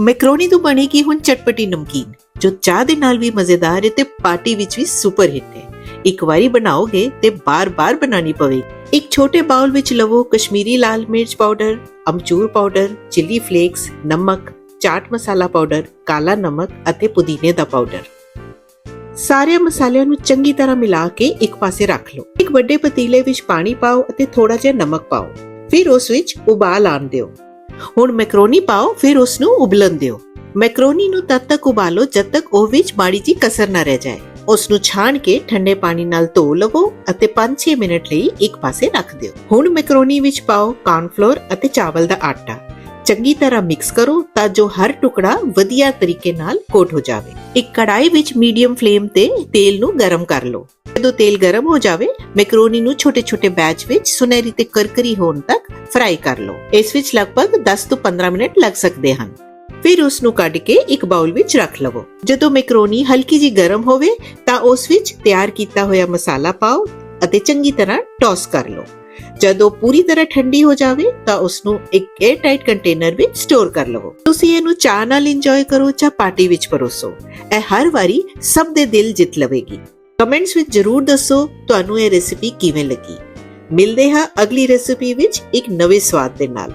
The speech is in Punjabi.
ਮੈਕਰੋਨੀ ਤੋਂ ਬਣੇਗੀ ਹੁਣ ਚਟਪਟੀ ਨਮਕੀਨ, ਜੋ ਚਾਹ ਦੇ ਨਾਲ ਵੀ ਮਜ਼ੇਦਾਰ ਹੈ ਤੇ ਪਾਰਟੀ ਵਿੱਚ ਵੀ ਸੁਪਰ ਹਿੱਟ ਹੈ। ਇੱਕ ਵਾਰੀ ਬਣਾਓਗੇ ਤੇ ਬਾਰ-ਬਾਰ ਬਣਾਣੀ ਪਵੇਗੀ। ਇੱਕ ਛੋਟੇ ਬਾਉਲ ਵਿੱਚ ਲਵੋ ਕਸ਼ਮੀਰੀ ਲਾਲ ਮਿਰਚ ਪਾਊਡਰ ਅਮਚੂਰ ਪਾਊਡਰ ਚਿੱਲੀ ਫਲੇਕਸ ਨਮਕ, ਚਾਟ ਮਸਾਲਾ ਪਾਊਡਰ ਕਾਲਾ ਨਮਕ ਅਤੇ ਪੁਦੀਨੇ ਦਾ ਪਾਊਡਰ ਸਾਰੇ ਮਸਾਲਿਆਂ ਨੂੰ ਚੰਗੀ ਤਰ੍ਹਾਂ ਮਿਲਾ ਕੇ ਇੱਕ ਪਾਸੇ ਰੱਖ ਲਓ। ਇੱਕ ਵੱਡੇ ਪਤੀਲੇ ਵਿੱਚ ਪਾਣੀ ਪਾਓ ਅਤੇ ਥੋੜਾ ਜਿਹਾ ਨਮਕ ਪਾਓ। ਫਿਰ ਉਸ ਵਿੱਚ ਉਬਾਲ ਆਣ ਦਿਓ। ਹੁਣ ਮੈਕਰੋਨੀ ਪਾਓ, ਫਿਰ ਉਸ ਨੂੰ ਉਬਲਣ ਦਿਓ। ਮੈਕਰੋਨੀ ਨੂੰ ਤਦ ਤੱਕ ਉਬਾਲੋ ਜਦ ਤੱਕ ਉਹ ਵਿੱਚ ਮਾੜੀ ਜੀ ਕਸਰ ਨਾ ਰਹਿ ਜਾਏ। ਉਸ ਨੂੰ ਛਾਣ ਕੇ ਠੰਡੇ ਪਾਣੀ ਨਾਲ ਧੋ ਲਵੋ ਅਤੇ 5-6 ਮਿੰਟ ਲਈ ਇੱਕ ਪਾਸੇ ਰੱਖ ਦਿਓ। ਹੁਣ ਮੈਕਰੋਨੀ ਵਿੱਚ ਪਾਓ ਕਾਰਨਫਲੋਰ ਅਤੇ ਚਾਵਲ ਦਾ ਆਟਾ। ਚੰਗੀ ਤਰ੍ਹਾਂ ਮਿਕਸ ਕਰੋ ਤਾਂ ਜੋ ਹਰ ਟੁਕੜਾ ਵਧੀਆ ਤਰੀਕੇ ਨਾਲ ਕੋਟ ਹੋ ਜਾਵੇ। ਇੱਕ ਕੜਾਈ ਵਿੱਚ ਮੀਡੀਅਮ ਫਲੇਮ ਤੇ ਤੇਲ ਨੂੰ ਗਰਮ ਕਰ ਲਓ। ਜਦੋਂ ਤੇਲ ਗਰਮ ਹੋ ਜਾਵੇ ਮੈਕਰੋਨੀ ਨੂੰ ਛੋਟੇ-ਛੋਟੇ ਬੈਚ ਵਿੱਚ ਸੁਨਹਿਰੀ ਤੇ ਕਰਕਰੀ ਹੋਣ ਤੱਕ ਫਰਾਈ ਕਰ ਲਓ। ਇਸ ਵਿੱਚ ਲਗਭਗ 10 ਤੋਂ 15 ਮਿੰਟ ਲੱਗ ਸਕਦੇ ਹਨ। ਫਿਰ ਉਸ ਨੂੰ ਕੱਢ ਕੇ ਇੱਕ ਬਾਉਲ ਵਿੱਚ ਰੱਖ ਲਵੋ। ਜਦੋਂ ਮੈਕਰੋਨੀ ਹਲਕੀ ਜੀ ਗਰਮ ਹੋਵੇ, ਤਾਂ ਉਸ ਵਿੱਚ ਤਿਆਰ ਕੀਤਾ ਹੋਇਆ ਮਸਾਲਾ ਪਾਓ ਅਤੇ ਚੰਗੀ ਤਰ੍ਹਾਂ ਟੌਸ ਕਰ ਲਓ। ਜਦੋਂ ਪੂਰੀ ਤਰ੍ਹਾਂ ਠੰਡੀ ਹੋ ਜਾਵੇ, ਤਾਂ ਉਸ ਨੂੰ ਇੱਕ 에ਅਰ ਟਾਈਟ ਕੰਟੇਨਰ ਵਿੱਚ ਸਟੋਰ ਕਰ ਲਵੋ। ਤੁਸੀਂ ਇਹਨੂੰ ਚਾਹ ਨਾਲ ਇੰਜੋਏ ਕਰੋ ਜਾਂ ਪਾਰਟੀ ਵਿੱਚ ਪਰੋਸੋ। ਇਹ ਹਰ ਵਾਰੀ ਸਭ ਦੇ ਦਿਲ ਜਿੱਤ ਲਵੇਗੀ। ਕਮੈਂਟਸ ਵਿੱਚ ਜਰੂਰ ਦੱਸੋ ਤੁਹਾਨੂੰ ਇਹ ਰੈਸਿਪੀ ਕਿਵੇਂ ਲੱਗੀ। ਮਿਲਦੇ ਹਾਂ ਅਗਲੀ ਰੈਸਿਪੀ ਵਿੱਚ ਇੱਕ ਨਵੇਂ ਸਵਾਦ ਦੇ ਨਾਲ।